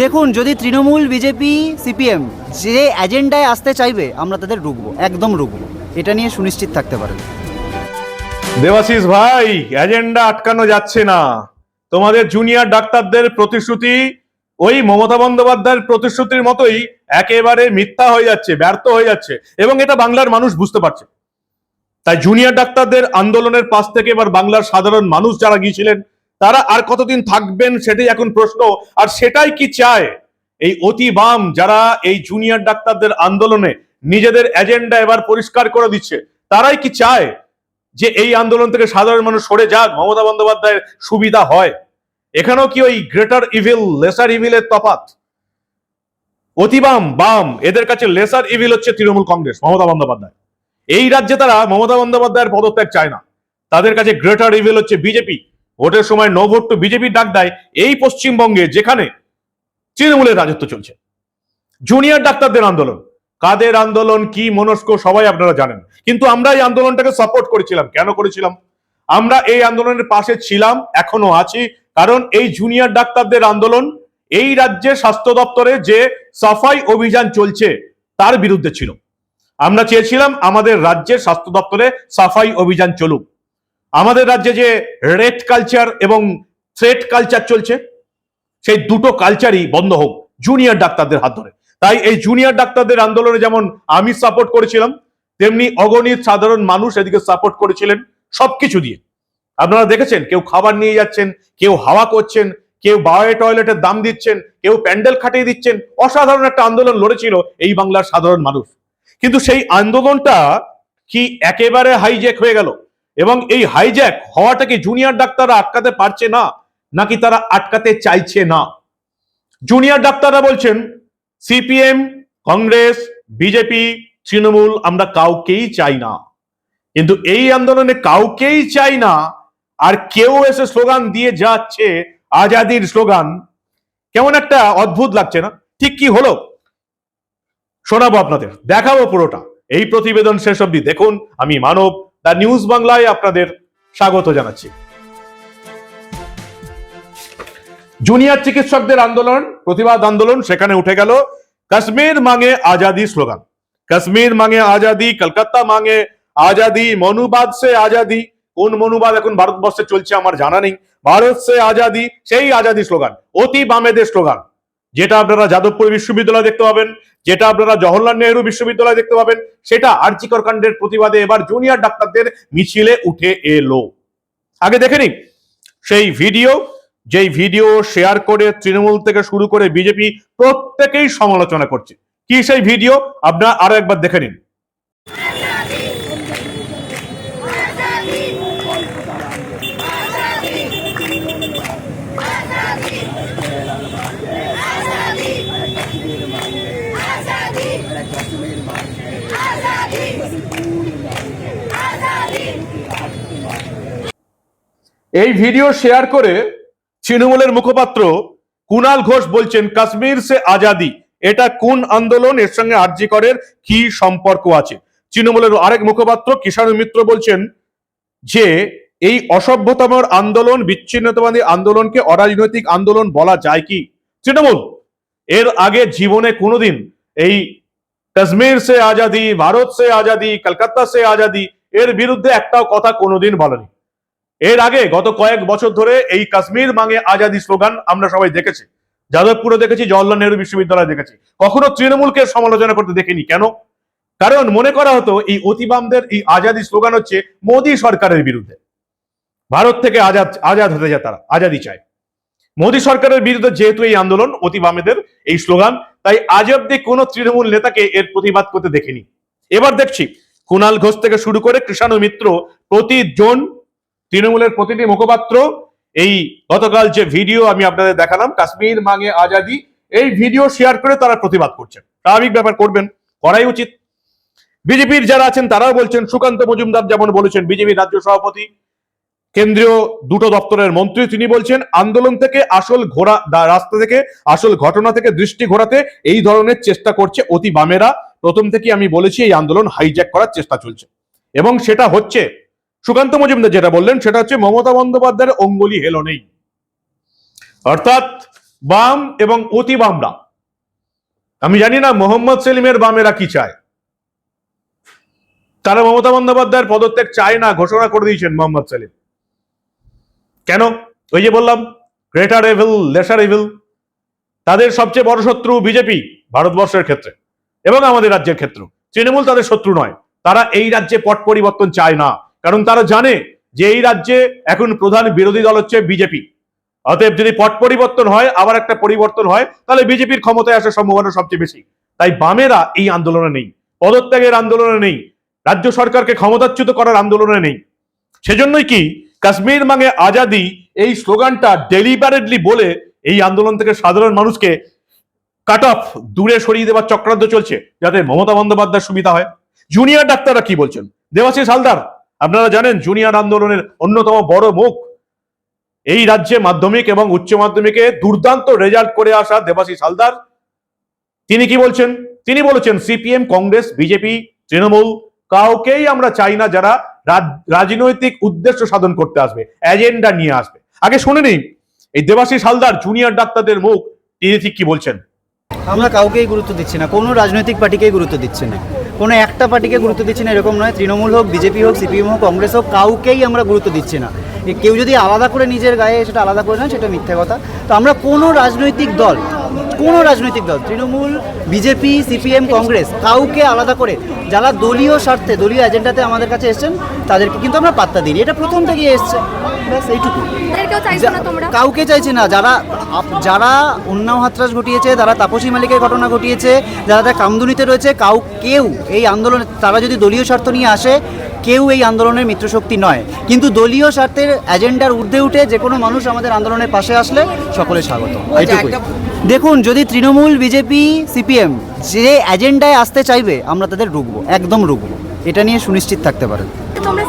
দেখুন, যদি Trinamool, BJP, CPM যে এজেন্ডায় আসতে চাইবে, আমরা তাদের রুখবো, একদম রুখবো। এটা নিয়ে সুনিশ্চিত থাকতে পারেন। দেবাশিস ভাই, এজেন্ডা আটকানো যাচ্ছে না। তোমাদের জুনিয়র ডাক্তারদের প্রতিশ্রুতি ওই মমতা বন্দ্যোপাধ্যায়ের প্রতিশ্রুতির মতোই একেবারে মিথ্যা হয়ে যাচ্ছে, ব্যর্থ হয়ে যাচ্ছে এবং এটা বাংলার মানুষ বুঝতে পারছে। তাই জুনিয়র ডাক্তারদের আন্দোলনের পাশ থেকে এবার বাংলার সাধারণ মানুষ যারা গিয়েছিলেন, তারা আর কতদিন থাকবেন সেটাই এখন প্রশ্ন। আর সেটাই কি চায়? এই অতি বাম যারা এই জুনিয়র ডাক্তারদের আন্দোলনে নিজেদের এজেন্ডা এবার পরিষ্কার করে দিচ্ছে, তারাই কি চায় যে এই আন্দোলন থেকে সাধারণ মানুষ সরে যাক, মমতা বন্দ্যোপাধ্যায়ের সুবিধা হয়? এখানেও কি ওই গ্রেটার ইভিল লেসার ইভিলের তফাত অতিবাম, বাম, এদের কাছে লেসার ইভিল হচ্ছে তৃণমূল কংগ্রেস, মমতা বন্দ্যোপাধ্যায়। এই রাজ্যে তারা মমতা বন্দ্যোপাধ্যায়ের পদত্যাগ চায় না। তাদের কাছে গ্রেটার ইভিল হচ্ছে বিজেপি। ভোটের সময় নো ভোট টু বিজেপির ডাক দেয় এই পশ্চিমবঙ্গে, যেখানে তৃণমূলের রাজত্ব চলছে। জুনিয়র ডাক্তারদের আন্দোলন। কাদের আন্দোলন, কি মনস্ক, সবাই আপনারা জানেন। কিন্তু আমরা এই আন্দোলনটাকে সাপোর্ট করেছিলাম। কেন করেছিলাম? আমরা এই আন্দোলনের পাশে ছিলাম, এখনও আছি। কারণ এই জুনিয়র ডাক্তারদের আন্দোলন এই রাজ্যের স্বাস্থ্য দপ্তরে যে সাফাই অভিযান চলছে তার বিরুদ্ধে ছিল। আমরা চেয়েছিলাম আমাদের রাজ্যের স্বাস্থ্য দপ্তরে সাফাই অভিযান চলুক। আমাদের রাজ্যে যে রেড কালচার এবং থ্রেট কালচার চলছে, সেই দুটো কালচারই বন্ধ হোক জুনিয়র ডাক্তারদের হাত ধরে। তাই এই জুনিয়র ডাক্তারদের আন্দোলনে যেমন আমি সাপোর্ট করেছিলাম, তেমনি অগণিত সাধারণ মানুষ এদিকে সাপোর্ট করেছিলেন, সবকিছু দিয়ে। আপনারা দেখেছেন, কেউ খাবার নিয়ে যাচ্ছেন, কেউ হাওয়া করছেন, কেউ বায়োয়ে টয়লেটের দাম দিচ্ছেন, কেউ প্যান্ডেল খাটিয়ে দিচ্ছেন। অসাধারণ একটা আন্দোলন লড়েছিল এই বাংলার সাধারণ মানুষ। কিন্তু সেই আন্দোলনটা কি একেবারে হাইজ্যাক হয়ে গেল? এবং এই হাইজ্যাক হওয়াটাকে জুনিয়র ডাক্তাররা আটকাতে পারছে না? নাকি তারা আটকাতে চাইছে না? জুনিয়র ডাক্তাররা বলছেন সিপিএম কংগ্রেস বিজেপি তৃণমূল, আমরা কাউকেই চাই না। কিন্তু এই আন্দোলনে কাউকেই চাই না আর কেউ এসে স্লোগান দিয়ে যাচ্ছে, আজাদির স্লোগান। কেমন একটা অদ্ভুত লাগছে না? ঠিক কি হলো? শোনাবো আপনাদের, দেখাবো পুরোটা। এই প্রতিবেদন শেষ অবধি দেখুন। আমি মানব দা নিউজ বাংলায় আপনাদের স্বাগত জানাচ্ছি। জুনিয়র চিকিৎসকদের আন্দোলন, প্রতিবাদ আন্দোলন সেখানে উঠে গেল। কাশ্মীর মাঙে আজাদি স্লোগান। কাশ্মীর মাঙে আজাদি, কলকাতা মাঙে আজাদি, মনুবাদ সে আজাদি। কোন মনুবাদ এখন ভারতবর্ষে চলছে আমার জানা নেই। ভারত সে আজাদি, সেই আজাদি স্লোগান, অতি বামেদের স্লোগান। যেটা আপনারা যাদবপুর বিশ্ববিদ্যালয় দেখতে পাবেন, যেটা আপনারা জওহরলাল নেহরু বিশ্ববিদ্যালয় দেখতে পাবেন, সেটা আর্জিকর কাণ্ডের প্রতিবাদে এবার জুনিয়র ডাক্তারদের মিছিলে উঠে এলো। আগে দেখে নিন, সেই ভিডিও, যেই ভিডিও শেয়ার করে তৃণমূল থেকে শুরু করে বিজেপি প্রত্যেকেই সমালোচনা করছে। কি সেই ভিডিও? আপনারা আরও একবার দেখে নিন। এই ভিডিও শেয়ার করে তৃণমূলের মুখপাত্র কুনাল ঘোষ বলছেন, কাশ্মীর সে আজাদি, এটা কোন আন্দোলন? এর সঙ্গে আরজি করের কি সম্পর্ক আছে? তৃণমূলের আরেক মুখপাত্র কিষাণু মিত্র বলছেন যে, এই অসভ্যতমর আন্দোলন, বিচ্ছিন্নতাবাদী আন্দোলনকে অরাজনৈতিক আন্দোলন বলা যায় কি? তৃণমূল, এর আগে জীবনে কোনোদিন এই কাশ্মীর সে আজাদি, ভারত সে আজাদি, কলকাতা সে আজাদি, এর বিরুদ্ধে একটাও কথা কোনোদিন বলেনি। এর আগে গত কয়েক বছর ধরে এই কাশ্মীর মাঙে আজাদি স্লোগান আমরা সবাই দেখেছি। যাদবপুরে দেখেছি, জওয়াহরলাল নেহরু বিশ্ববিদ্যালয়ে দেখেছি। কখনো তৃণমূলকে সমালোচনা করতে দেখিনি। কেন? কারণ মনে করা হতো এই অতিবামদের এই আজাদি স্লোগান হচ্ছে মোদী সরকারের বিরুদ্ধে। ভারত থেকে আজাদ আজাদ হতে যায় তারা, আজাদি চায়। মোদী সরকারের বিরুদ্ধে যেহেতু এই আন্দোলন, অতিবামেদের এই স্লোগান, তাই আজ অব্দি কোনো তৃণমূল নেতাকে এর প্রতিবাদ করতে দেখিনি। এবার দেখছি কুণাল ঘোষ থেকে শুরু করে কৃষাণু মিত্র প্রতিজন তৃণমূলের প্রতিটি মুখপাত্র এই গতকাল যে ভিডিও আমি আপনাদের দেখালাম, কাশ্মীর মাঙে আজাদি, এই ভিডিও শেয়ার করে তারা প্রতিবাদ করছেন। স্বাভাবিক ব্যাপার করবেন, করাই উচিত। বিজেপির যারা আছেন, তারাও বলছেন, সুকান্ত মজুমদার যেমন বলেছেন বিজেপির রাজ্য সভাপতি, কেন্দ্রীয় দুটো দপ্তরের মন্ত্রী তিনি বলছেন, আন্দোলন থেকে আসল ঘোরা রাস্তা থেকে আসল ঘটনা থেকে দৃষ্টি ঘোরাতে এই ধরনের চেষ্টা করছে অতি বামেরা। প্রথম থেকে আমি বলেছি, এই আন্দোলন হাইজ্যাক করার চেষ্টা চলছে। এবং সেটা হচ্ছে সুকান্ত মজুমদার যেটা বললেন, সেটা হচ্ছে মমতা বন্দ্যোপাধ্যায়ের অঙ্গুলি হেলো নেই। অর্থাৎ বাম এবং অতি বামরা। আমি জানি না মোহাম্মদ সেলিমের বামেরা কি চায়। তারা মমতা বন্দ্যোপাধ্যায়ের পদত্যাগ চায় না, ঘোষণা করে দিয়েছেন মোহাম্মদ সেলিম। কেন? ওই যে বললাম, গ্রেটার এভিল, লেসার এভিল, তাদের সবচেয়ে বড় শত্রু বিজেপি ভারতবর্ষের ক্ষেত্রে এবং আমাদের রাজ্যের ক্ষেত্রে। তৃণমূল তাদের শত্রু নয়, তারা এই রাজ্যে পট পরিবর্তন চায় না। কারণ তারা জানে যে এই রাজ্যে এখন প্রধান বিরোধী দল হচ্ছে বিজেপি। অতএব যদি পট পরিবর্তন হয়, আবার একটা পরিবর্তন হয়, তাহলে বিজেপির ক্ষমতায় আসার সম্ভাবনা সবচেয়ে বেশি। তাই বামেরা এই আন্দোলনে নেই, পদত্যাগের আন্দোলনে নেই, রাজ্য সরকারকে ক্ষমতাচ্যুত করার আন্দোলনে নেই। সেজন্যই কি কাশ্মীর মাঙে আজাদি এই স্লোগানটা ডেলিবারেটলি বলে এই আন্দোলন থেকে সাধারণ মানুষকে কাট অফ দূরে সরিয়ে দেওয়ার চক্রান্ত চলছে, যাতে মমতা বন্দ্যোপাধ্যায় সুবিধা হয়। জুনিয়র ডাক্তাররা কি বলছেন? দেবাশিস হালদার আপনারা জানেন জুনিয়র আন্দোলনের অন্যতম বড় মুখ। এই রাজ্যে মাধ্যমিক এবং উচ্চ মাধ্যমিকে দুর্দান্ত রেজাল্ট করে আসা দেবাশিস হালদার। তিনি কি বলছেন? তিনি বলেছেন, সিপিএম, কংগ্রেস, বিজেপি, তৃণমূল কাউকেই আমরা চাই না যারা রাজ- রাজনৈতিক উদ্দেশ্য সাধন করতে আসবে এজেন্ডা নিয়ে আসবে। আগে শুনে নিন এই দেবাশিস হালদার জুনিয়র ডাক্তারদের মুখ, তিনি ঠিক কি বলছেন? আমরা কাউকেই গুরুত্ব দিচ্ছি না, কোনো রাজনৈতিক পার্টিকেই গুরুত্ব দিচ্ছি না। কোনো একটা পার্টিকে গুরুত্ব দিচ্ছি না, এরকম নয়। তৃণমূল হোক, বিজেপি হোক, সিপিএম হোক, কংগ্রেস হোক, কাউকেই আমরা গুরুত্ব দিচ্ছি না। কেউ যদি আলাদা করে নিজের গায়ে সেটা আলাদা করে নেয়, সেটা মিথ্যা কথা। তো আমরা কোনো রাজনৈতিক দল কোনো রাজনৈতিক দল তৃণমূল বিজেপি সিপিএম কংগ্রেস কাউকে আলাদা করে যারা দলীয় স্বার্থে দলীয় এজেন্ডাতে আমাদের কাছে এসছেন তাদেরকে কিন্তু আমরা পাত্তা দিই এটা প্রথম থেকেই এসছে। ব্যাস এইটুকু। কাউকে চাইছে না। যারা যারা উন্নাও হাতরাস ঘটিয়েছে যারা তাপসী মালিকের ঘটনা ঘটিয়েছে যারা তার কামদুনিতে রয়েছে কাউ কেউ এই আন্দোলনে তারা যদি দলীয় স্বার্থ নিয়ে আসে কেউ এই আন্দোলনের মিত্রশক্তি নয়। কিন্তু দলীয় স্বার্থের এজেন্ডার ঊর্ধ্বে উঠে যে কোনো মানুষ আমাদের আন্দোলনের পাশে আসলে সকলে স্বাগত। এইটুকুই দেখুন যদি তৃণমূল বিজেপি সিপিএম যে এজেন্ডায় আসতে চাইবে আমরা তাদের রুখবো একদম রুখবো। এটা নিয়ে সুনিশ্চিত থাকতে পারেন। তোমরা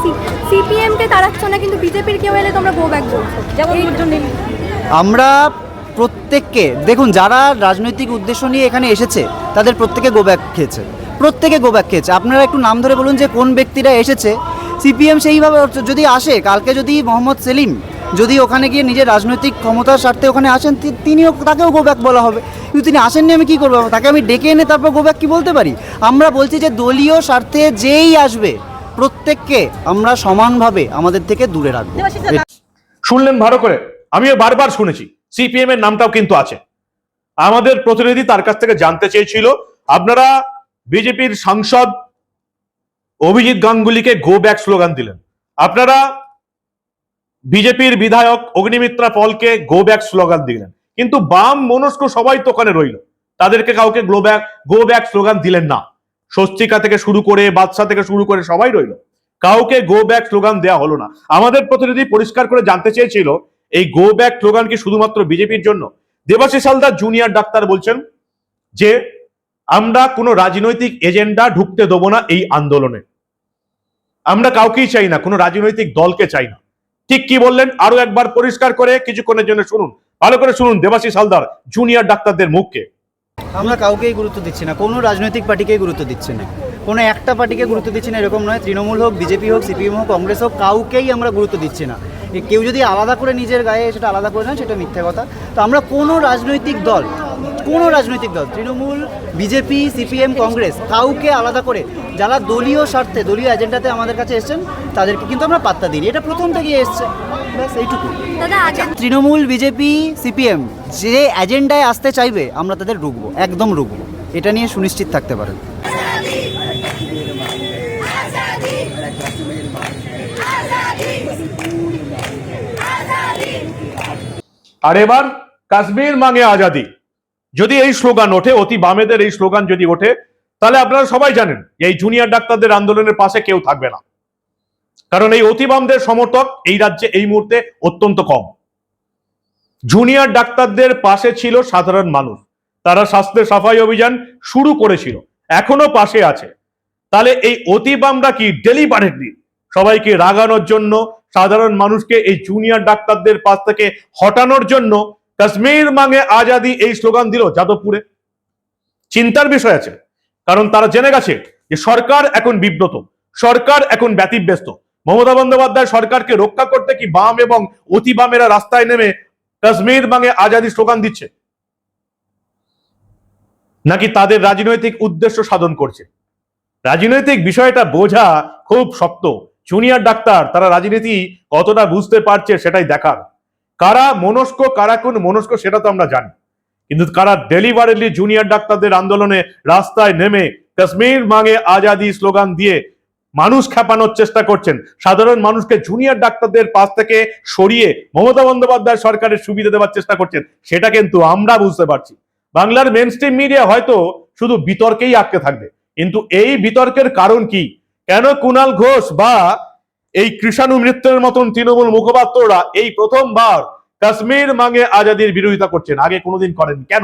সিপিএম কে তাড়াচ্ছ না কিন্তু বিজেপির কেউ এলে তোমরা গো ব্যাক বলছো যেমন আমরা প্রত্যেককে দেখুন যারা রাজনৈতিক উদ্দেশ্য নিয়ে এখানে এসেছে তাদের প্রত্যেকে গোব্যাক খেয়েছে। প্রত্যেকে গোব্যাক খেয়েছে। আপনারা একটু নাম ধরে বলুন যে কোন ব্যক্তিরা এসেছে। সিপিএম সেইভাবে যদি আসে, কালকে যদি মোহাম্মদ সেলিম যদি ওখানে গিয়ে নিজের রাজনৈতিক ক্ষমতার স্বার্থে ওখানে আসেন তিনিও তাকেও গোব্যাক বলা হবে। কিন্তু তিনি আসেননি আমি কী করব? তাকে আমি ডেকে এনে তারপর গোব্যাক কি বলতে পারি? আমরা বলছি যে দলীয় স্বার্থে যেই আসবে, প্রত্যেককে আমরা সমানভাবে আমাদের থেকে দূরে রাখব। শুনলেন ভালো করে? আমিও বারবার শুনেছি সিপিএম এর নামটাও কিন্তু আছে। আমাদের প্রতিনিধি তার কাছ থেকে জানতে চেয়েছিল। আপনারা বিজেপির সাংসদ অভিজিৎ গাঙ্গুলিকে গো ব্যাক স্লোগান দিলেন। আপনারা বিজেপির বিধায়ক অগ্নিমিত্রা পলকে গো ব্যাক স্লোগান দিলেন। কিন্তু বাম মনস্ক সবাই তো ওখানে রইল। তাদেরকে কাউকে go back go back slogan দিলেন না। স্বস্তিকা থেকে শুরু করে বাদশা থেকে শুরু করে সবাই রইল। কাউকে গো ব্যাক স্লোগান দেওয়া হলো না। আমাদের প্রতিনিধি পরিষ্কার করে জানতে চেয়েছিল, এই গো ব্যাক স্লোগান কি শুধুমাত্র বিজেপির জন্য? দেবাশিস হালদার জুনিয়র ডাক্তার বলছেন যে আমরা কোনো রাজনৈতিক এজেন্ডা ঢুকতে দেবো না এই আন্দোলনে। আমরা কাউকেই চাই না, কোনো রাজনৈতিক দলকে চাই না। ঠিক কি বললেন? আরও একবার পরিষ্কার করে কিছুক্ষণের জন্য শুনুন। ভালো করে শুনুন, দেবাশিস হালদার জুনিয়র ডাক্তারদের মুখকে। আমরা কাউকেই গুরুত্ব দিচ্ছি না, কোনো রাজনৈতিক পার্টিকেই গুরুত্ব দিচ্ছি না। কোনো একটা পার্টিকে গুরুত্ব দিচ্ছি না, এরকম নয়। তৃণমূল হোক, বিজেপি হোক, সিপিএম হোক, কংগ্রেস হোক, কাউকেই আমরা গুরুত্ব দিচ্ছি না। কেউ যদি আলাদা করে নিজের গায়ে সেটা আলাদা করে নেয়, সেটা মিথ্যে কথা। তো আমরা কোনো রাজনৈতিক দল কোনো রাজনৈতিক দল তৃণমূল বিজেপি সিপিএম কংগ্রেস কাউকে আলাদা করে যারা দলীয় স্বার্থে দলীয় এজেন্ডাতে আমাদের কাছে এসছেন তাদেরকে কিন্তু আমরা পাত্তা দিই এটা প্রথম থেকেই এসছে। ব্যাস এইটুকু। তৃণমূল বিজেপি সিপিএম যে এজেন্ডায় আসতে চাইবে আমরা তাদের রুখবো একদম রুখবো। এটা নিয়ে সুনিশ্চিত থাকতে পারেন। আর এবার কাশ্মীর মাঙে আজাদি। যদি এই স্লোগান ওঠে, অতি বামেদের এই স্লোগান যদি ওঠে, তাহলে আপনারা সবাই জানেন, এই জুনিয়র ডাক্তারদের আন্দোলনের পাশে কেউ থাকবে না। কারণ এই অতি বামদের সমর্থক এই রাজ্যে এই মুহূর্তে অত্যন্ত কম। জুনিয়র ডাক্তারদের পাশে ছিল সাধারণ মানুষ। তারা স্বাস্থ্য সাফাই অভিযান শুরু করেছিল, এখনও পাশে আছে। তাহলে এই অতি বামরা কি ডেলিবারেটলি সবাইকে রাগানোর জন্য, সাধারণ মানুষকে এই জুনিয়র ডাক্তারদের পাশ থেকে হটানোর জন্য কাশ্মীর মাঙে আজাদি এই স্লোগান দিল যাদবপুরে। চিন্তার বিষয় আছে, কারণ তারা জেনে গেছে যে সরকার এখন বিব্রত, সরকার এখন ব্যতিব্যস্ত। মমতা বন্দ্যোপাধ্যায় সরকারকে রক্ষা করতে কি বাম এবং অতি বামেরা রাস্তায় নেমে কাশ্মীর বাঙে আজাদি স্লোগান দিচ্ছে? নাকি তাদের রাজনৈতিক উদ্দেশ্য সাধন করছে? রাজনৈতিক বিষয়টা বোঝা খুব শক্ত। জুনিয়র ডাক্তার, তারা রাজনীতি কতটা বুঝতে পারছে সেটাই দেখার। কারা মনস্ক, কারা কোন মনস্ক সেটা তো আমরা জানি। কিন্তু কারা ডেলিভারিলি জুনিয়র ডাক্তারদের আন্দোলনে রাস্তায় নেমে কাশ্মীর মাঙে আজাদি স্লোগান দিয়ে মানুষ খেপানোর চেষ্টা করছেন, সাধারণ মানুষকে জুনিয়র ডাক্তারদের পাশ থেকে সরিয়ে মমতা বন্দ্যোপাধ্যায় সরকারের সুবিধা দেওয়ার চেষ্টা করছেন, সেটা কিন্তু আমরা বুঝতে পারছি। বাংলার মেন স্ট্রিম মিডিয়া হয়তো শুধু বিতর্কেই আটকে থাকবে, কিন্তু এই বিতর্কের কারণ কি? কেন কুণাল ঘোষ বা এই কৃষাণু মৃত্যুর মতন তৃণমূল মুখপাত্ররা এই প্রথমবার কাশ্মীর মাঙে আজাদির বিরোধিতা করছেন। আগে কোনোদিন করেন কেন?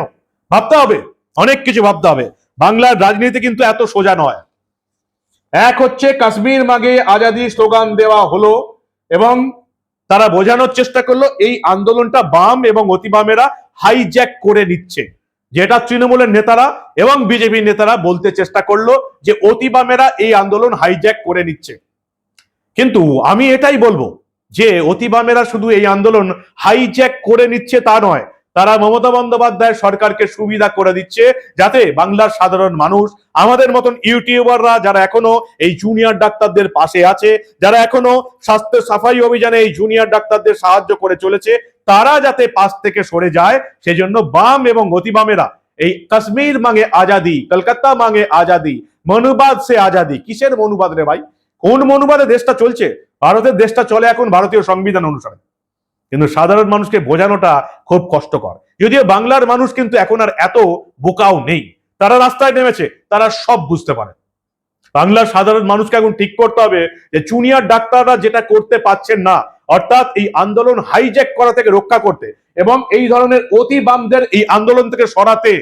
ভাবতে হবে। অনেক কিছু ভাবতে হবে। বাংলার রাজনীতি কিন্তু এত সোজা নয়। এক হচ্ছে কাশ্মীর মাগে আজাদি স্লোগান দেওয়া হলো এবং তারা বোঝানোর চেষ্টা করল, এই আন্দোলনটা বাম এবং অতি বামেরা হাইজ্যাক করে নিচ্ছে। যেটা তৃণমূলের নেতারা এবং বিজেপির নেতারা বলতে চেষ্টা করল যে অতি বামেরা এই আন্দোলন হাইজ্যাক করে নিচ্ছে। কিন্তু আমি এটাই বলব যে অতি বামেরা শুধু এই আন্দোলন হাইজ্যাক করে নিচ্ছে তা নয়, তারা মমতা বন্দ্যোপাধ্যায় সরকারকে সুবিধা করে দিচ্ছে যাতে বাংলার সাধারণ মানুষ, আমাদের মতন ইউটিউবাররা যারা এখনও এই জুনিয়র ডাক্তারদের পাশে আছে, যারা এখনও স্বাস্থ্য সাফাই অভিযানে এই জুনিয়র ডাক্তারদের সাহায্য করে চলেছে, তারা যাতে পাশ থেকে সরে যায়, সেজন্য বাম এবং অতিবামেরা এই কাশ্মীর মাঙে আজাদি, কলকাতা মাঙে আজাদি, মনুবাদ সে আজাদি, কিসের মনুবাদ রে ভাই? কোন মনুবাদে দেশটা চলছে, ভারতের দেশটা চলে এখন ভারতীয় সংবিধান অনুসারে। কিন্তু সাধারণ মানুষকে বোঝানোটা খুব কষ্টকর। যদিও বাংলার মানুষ কিন্তু এখন আর এত বোকাও নেই। তারা রাস্তায় নেমেছে, তারা সব বুঝতে পারে। বাংলার সাধারণ মানুষকে এখন ঠিক করতে হবে যে জুনিয়র ডাক্তাররা যেটা করতে পারছেন না, অর্থাৎ এই আন্দোলন হাইজ্যাক করা থেকে রক্ষা করতে এবং এই ধরনের অতি বামদের এই আন্দোলন থেকে সরাতে,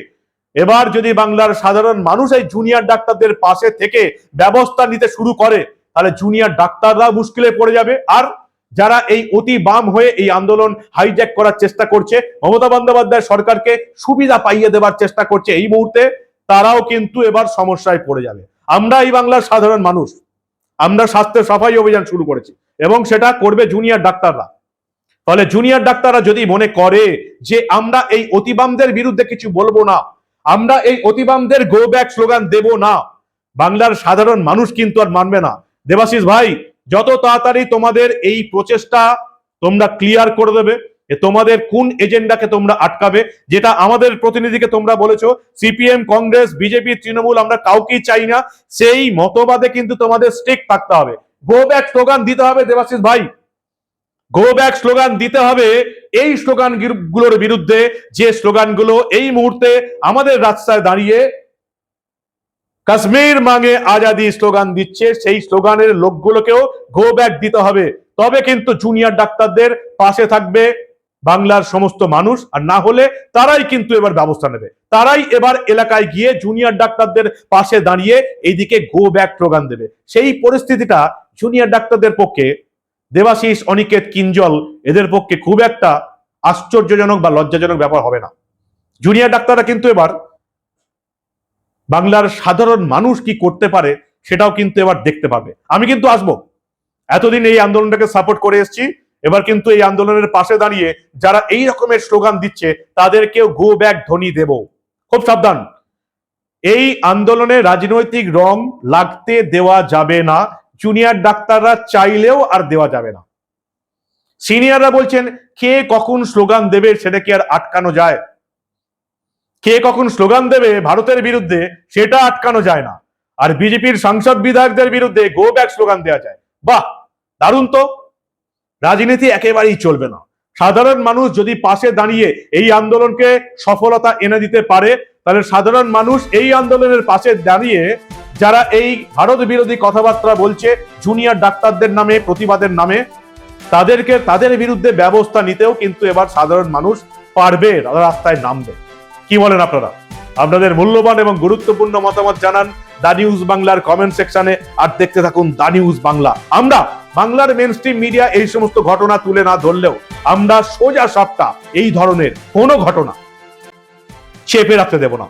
এবার যদি বাংলার সাধারণ মানুষ এই জুনিয়র ডাক্তারদের পাশে থেকে ব্যবস্থা নিতে শুরু করে তাহলে জুনিয়র ডাক্তাররা মুশকিলে পড়ে যাবে। আর যারা এই অতি বাম হয়ে এই আন্দোলন হাইজ্যাক করার চেষ্টা করছে, মমতা বন্দ্যোপাধ্যায় সরকারকে সুবিধা পাইয়ে দেওয়ার চেষ্টা করছে এই মুহূর্তে, তারাও কিন্তু এবার সমস্যায় পড়ে যাবে। আমরা এই বাংলার সাধারণ মানুষ। আমরা স্বাস্থ্য সাফাই অভিযান শুরু করেছি এবং সেটা করবে জুনিয়র ডাক্তাররা। ফলে জুনিয়র ডাক্তাররা যদি মনে করে যে আমরা এই অতিবামদের বিরুদ্ধে কিছু বলব না, আমরা এই অতিবামদের গো ব্যাক স্লোগান দেব না, বাংলার সাধারণ মানুষ কিন্তু আর মানবে না। দেবাশিস ভাই, যত তাড়াতাড়ি তোমাদের এই প্রচেষ্টা তোমরা ক্লিয়ার করে দেবে তোমাদের কোন এজেন্ডাকে তোমরা আটকাবে, যেটা আমাদের প্রতিনিধিকে তোমরা বলেছ, সিপিএম, কংগ্রেস, বিজেপি, তৃণমূল আমরা কাউকেই চাই না, সেই মতবাদে কিন্তু তোমাদের স্টেক থাকতে হবে। গো ব্যাক স্লোগান দিতে হবে দেবাশিস ভাই। গো ব্যাক স্লোগান দিতে হবে এই স্লোগানগুলোর বিরুদ্ধে, যে স্লোগানগুলো এই মুহূর্তে আমাদের রাস্তায় দাঁড়িয়ে কাশ্মীর মাঙে আজাদি স্লোগান দিচ্ছে, সেই স্লোগানের লোকগুলোকেও গো ব্যাক দিতে হবে। তবে কিন্তু জুনিয়র ডাক্তারদের পাশে থাকবে বাংলার সমস্ত মানুষ, আর না হলে তারাই কিন্তু এবার ব্যবস্থা নেবে। তারাই এবার এলাকায় গিয়ে জুনিয়র ডাক্তারদের পাশে দাঁড়িয়ে এইদিকে গো ব্যাক স্লোগান দেবে। সেই পরিস্থিতিটা জুনিয়র ডাক্তারদের পক্ষে দেবাশিস, অনিকেত, কিঞ্জল, এদের পক্ষে খুব একটা আশ্চর্যজনক বা লজ্জাজনক ব্যাপার হবে না। জুনিয়র ডাক্তাররা কিন্তু এবার বাংলার সাধারণ মানুষ কি করতে পারে সেটাও কিন্তু এবার দেখতে পাবে। আমি কিন্তু আসব। এতদিন এই আন্দোলনটাকে সাপোর্ট করে এসেছি। এবার কিন্তু এই আন্দোলনের পাশে দাঁড়িয়ে যারা এই রকমের স্লোগান দিচ্ছে, তাদেরকেও গো ব্যাক ধ্বনি দেব। খুব সাবধান। এই আন্দোলনে রাজনৈতিক রং লাগতে দেওয়া যাবে না। জুনিয়র ডাক্তাররা চাইলেও আর দেওয়া যাবে না। সিনিয়ররা বলছেন, কে কখন স্লোগান দেবে সেটা কি আর আটকানো যায়? কে কখন স্লোগান দেবে ভারতের বিরুদ্ধে, সেটা আটকানো যায় না। আর বিজেপির সাংসদ বিধায়কদের বিরুদ্ধে গো ব্যাক স্লোগান দেওয়া যায়। বাহ, দারুণ তো। রাজনীতি একেবারেই চলবে না। সাধারণ মানুষ যদি পাশে দাঁড়িয়ে এই আন্দোলনকে সফলতা এনে দিতে পারে, তাহলে সাধারণ মানুষ এই আন্দোলনের পাশে দাঁড়িয়ে যারা এই ভারত বিরোধী কথাবার্তা বলছে জুনিয়র ডাক্তারদের নামে, প্রতিবাদের নামে, তাদেরকে, তাদের বিরুদ্ধে ব্যবস্থা নিতেও কিন্তু এবার সাধারণ মানুষ পারবে রাস্তায় নামবে। কি বলেন আপনারা? আপনাদের মূল্যবান এবং গুরুত্বপূর্ণ মতামত জানান দা নিউজ বাংলার কমেন্ট সেকশনে, আর দেখতে থাকুন দা নিউজ বাংলা। আমরা বাংলার মেন স্ট্রিম মিডিয়া এই সমস্ত ঘটনা তুলে না ধরলেও আমরা সোজা সপ্তাহ এই ধরনের কোনো ঘটনা চেপে রাখতে দেব না।